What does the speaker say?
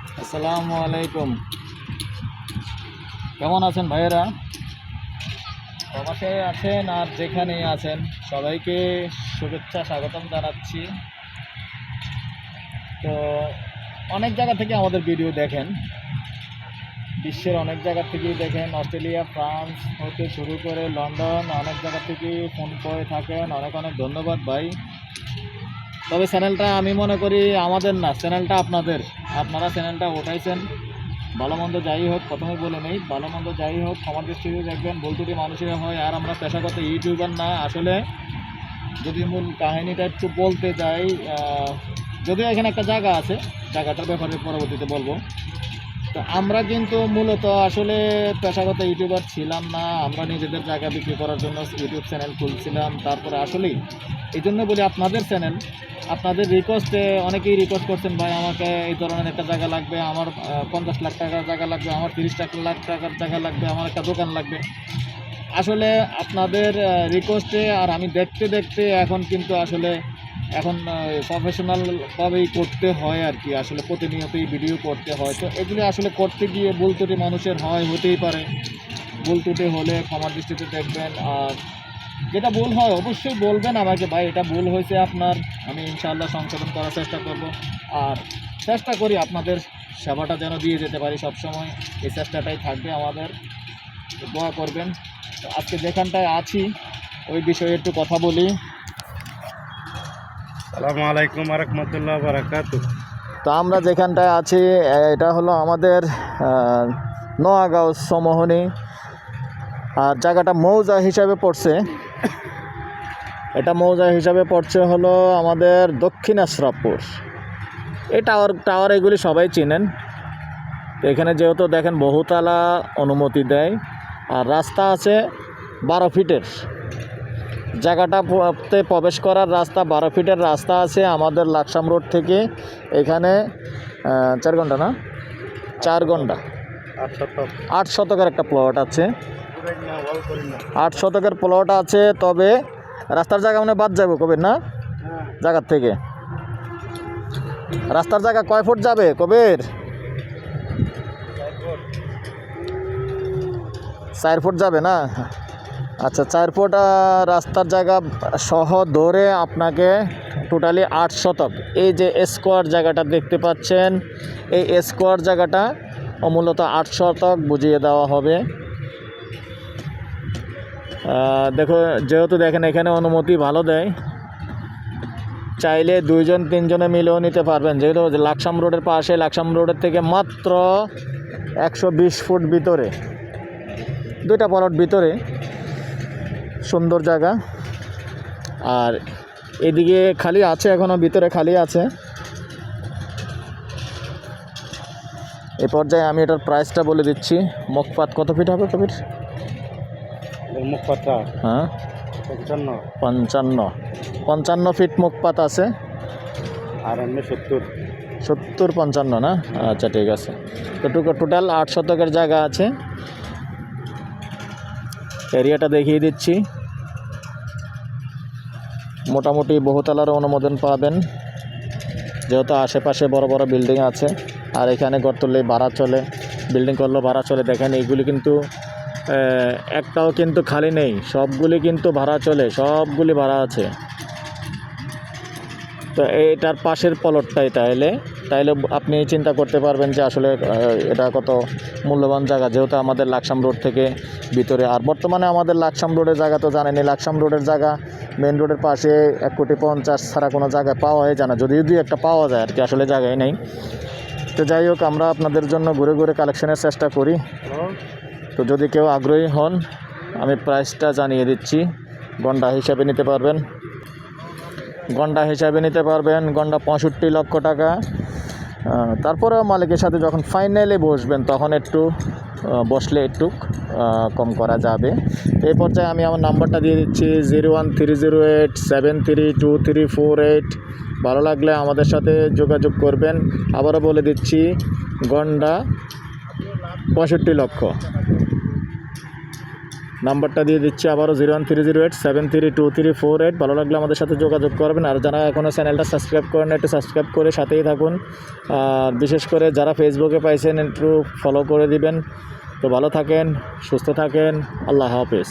আসসালামু আলাইকুম। কেমন আছেন ভাইয়েরা? প্রবাসে আছেন আর যেখানেই আছেন, সবাইকে শুভেচ্ছা স্বাগতম জানাচ্ছি। তো অনেক জায়গা থেকে আমাদের ভিডিও দেখেন। বিশ্বের অনেক জায়গা থেকেই দেখেন, অস্ট্রেলিয়া, ফ্রান্স হতে শুরু করে লন্ডন, অনেক জায়গা থেকেই ফোন করে থাকেন। অনেক অনেক ধন্যবাদ ভাই। তবে চ্যানেলটা আমি মনে করি আমাদের না, চ্যানেলটা আপনাদের। আপনারা চ্যানেলটা ওঠাইছেন ভালো মন্দ যাই হোক প্রথমে বলে নেই, ভালো মন্দ যাই হোক, সমাজ দৃষ্টিতে দেখবেন বলতুটি মানুষের হয়, আর আমরা পেশাগত ইউটিউবার না। আসলে যদি মূল কাহিনীটা একটু বলতে যাই যদিও এখানে একটা জায়গা আছে, জায়গাটার ব্যাপারে পরবর্তীতে বলব। তো আমরা কিন্তু মূলত আসলে পেশাগত ইউটিউবার ছিলাম না, আমরা নিজেদের জায়গা বিক্রি করার জন্য ইউটিউব চ্যানেল খুলছিলাম, তারপরে আসলেই এই জন্য বলি আপনাদের চ্যানেল, আপনাদের রিকোয়েস্টে অনেকেই রিকোয়েস্ট করছেন, ভাই, আমাকে এই ধরনের একটা জায়গা লাগবে, আমার পঞ্চাশ লাখ টাকার জায়গা লাগবে, আমার তিরিশ টাকা লাখ টাকার জায়গা লাগবে, আমার একটা দোকান লাগবে। আসলে আপনাদের রিকোয়েস্টে আর আমি দেখতে দেখতে এখন কিন্তু আসলে এখন প্রফেশনালভাবেই করতে হয় আর কি। আসলে প্রতিনিয়তই ভিডিও করতে হয়। তো এগুলি আসলে করতে গিয়ে ভুল ত্রুটি মানুষের হয়, হতেই পারে। ভুল ত্রুটি হলে ক্ষমার দৃষ্টিতে দেখবেন। আর যেটা ভুল হয়, অবশ্যই বলবেন আমাকে, ভাই, এটা ভুল হয়েছে আপনার। আমি ইনশাআল্লাহ সংশোধন করার চেষ্টা করব। আর চেষ্টা করি আপনাদের সেবাটা যেন দিয়ে যেতে পারি সবসময়। এই চেষ্টাটাই থাকবে আমাদের। দোয়া করবেন। আজকে যেখানটায় আছি, ওই বিষয়ে একটু কথা বলি। সালামু আলাইকুম বারাকাতু তো আমরা যেখানটায় আছি এটা হলো আমাদের নোয়াগাঁও সমোহনী। আর জায়গাটা মৌজা হিসাবে পড়ছে। এটা মৌজা হিসাবে পড়ছে হলো আমাদের দক্ষিণ এই টাওয়ার টাওয়ার এগুলি সবাই চিনেন। তো এখানে যেহেতু দেখেন বহুতলা অনুমতি দেয়। আর রাস্তা আছে বারো ফিটের। জায়গাটাতে প্রবেশ করার রাস্তা বারো ফিটের রাস্তা আছে আমাদের লাকসাম রোড থেকে। এখানে চার ঘণ্টা না? চার ঘণ্টা। আট শতকের একটা প্লট আছে। আট শতকের প্লট আছে তবে রাস্তার জায়গা মানে বাদ যাবে কবির না? জায়গার থেকে। রাস্তার জায়গা কয় ফুট যাবে কবির? চার ফুট যাবে না? আচ্ছা চার ফুট রাস্তার জায়গা সহ ধরে আপনাকে টোটালি আট শতক। এই যে স্কোয়ার জায়গাটা দেখতে পাচ্ছেন, এই স্কোয়ার জায়গাটা মূলত আট শতক বুঝিয়ে দেওয়া হবে। দেখো, যেহেতু দেখেন এখানে অনুমতি ভালো দেয়, চাইলে দুইজন তিনজনে মিলেও নিতে পারবেন। যেহেতু লাকসাম রোডের পাশে, লাকসাম রোডের থেকে মাত্র একশো বিশ ফুট ভিতরে, দুইটা পলট ভিতরে। সুন্দর জায়গা। আর এদিকে খালি আছে এখনও ভিতরে খালি আছে। এ পর্যায়ে আমি এটার প্রাইসটা বলে দিচ্ছি। মুখপাত কত ফিট হবে কবির এর মুখ পাতা হ্যাঁ। পঞ্চান্ন। পঞ্চান্ন। পঞ্চান্ন ফিট মুখপাত আছে। আর এমনি সত্তর। সত্তর পঞ্চান্ন না? আচ্ছা ঠিক আছে। তো টোটাল আট শতকের জায়গা আছে। এরিয়াটা দেখিয়ে দিচ্ছি। মোটামুটি বহুতলার অনুমোদন পাবেন। যেহেতু আশেপাশে বড় বড় বিল্ডিং আছে, আর এখানে ঘর তুললেই ভাড়া চলে। বিল্ডিং করলেও ভাড়া চলে। দেখেন, এইগুলি কিন্তু একটাও কিন্তু খালি নেই। সবগুলি কিন্তু ভাড়া চলে, সবগুলি ভাড়া আছে। তো, এটার পাশের পলটটাই তাইলে। তাইলে আপনি চিন্তা করতে পারবেন যে আসলে এটা কত মূল্যবান জায়গা। যেহেতু আমাদের লাকসাম রোড থেকে ভিতরে, আর বর্তমানে আমাদের লাকসাম রোডের জায়গা তো জানেনি লাকসাম রোডের জায়গা মেন রোডের পাশে এক কোটি পঞ্চাশ ছাড়া কোনো জায়গায় পাওয়া যায় না। যদিও দুই একটা পাওয়া যায় আর কি, আসলে জায়গায় নেই। তো যাই হোক, আমরা আপনাদের জন্য ঘুরে ঘুরে কালেকশনের চেষ্টা করি। তো যদি কেউ আগ্রহী হন, আমি প্রাইসটা জানিয়ে দিচ্ছি। গন্ডা হিসাবে নিতে পারবেন। গন্ডা হিসাবে নিতে পারবেন, গন্ডা পঁয়ষট্টি লক্ষ টাকা। তারপরেও মালিকের সাথে যখন ফাইনালে বসবেন, তখন একটু বসলে একটু কম করা যাবে। এই পর্যায়ে আমি আমার নাম্বারটা দিয়ে দিচ্ছি, zero one three zero eight, seven three two three four eight. ভালো লাগলে আমাদের সাথে যোগাযোগ করবেন। আবারও বলে দিচ্ছি, গন্ডা পঁয়ষট্টি লক্ষ। নাম্বারটা দিয়ে দিচ্ছি আবারও zero one three zero eight, seven three two three four eight. ভালো লাগলে আমাদের সাথে যোগাযোগ করবেন। আর যারা এখনও চ্যানেলটা সাবস্ক্রাইব করেন একটু সাবস্ক্রাইব করে সাথেই থাকুন। আর বিশেষ করে যারা ফেসবুকে পাইছেন, একটু ফলো করে দিবেন। তো ভালো থাকেন, সুস্থ থাকেন। আল্লাহ হাফেজ।